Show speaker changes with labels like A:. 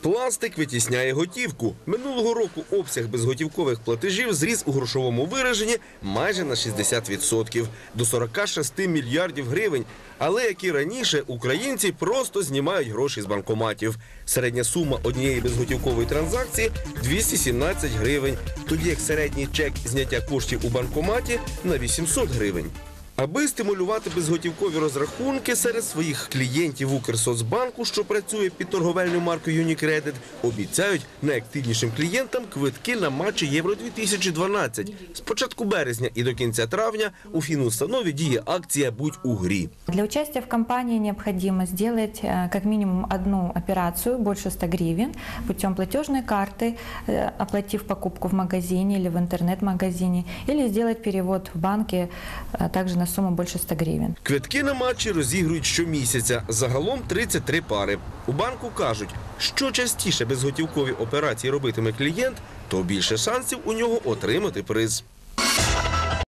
A: Пластик витісняє готівку. Минулого року обсяг безготівкових платежів зріс у грошовому вираженні майже на 60% до 46 мільярдів гривень. Але як і раніше, українці просто знімають гроші з банкоматів. Середня сума однієї безготівкової транзакції 217 гривень, тоді як середній чек зняття коштів у банкоматі на 800 гривень. Аби стимулювати безготівкові розрахунки серед своїх клієнтів Укрсоцбанку, що працює під торговельною маркою Unicredit, обіцяють найактивнішим клієнтам квитки на матчі Євро 2012 З початку березня і до кінця травня у фінустанові діє акція Будь у грі.
B: Для участия в кампании необходимо сделать э, как минимум одну операцию больше 100 гривен путем платежной карты, э, оплатив покупку в магазине или в интернет-магазине, или сделать перевод в банке э, также на сумму більше 100 гривень.
A: Квитки на матчі розігрують щомісяця. Загалом 33 пари. У банку кажуть, що частіше безготівкові операції робитиме клієнт, то більше шансів у нього отримати приз.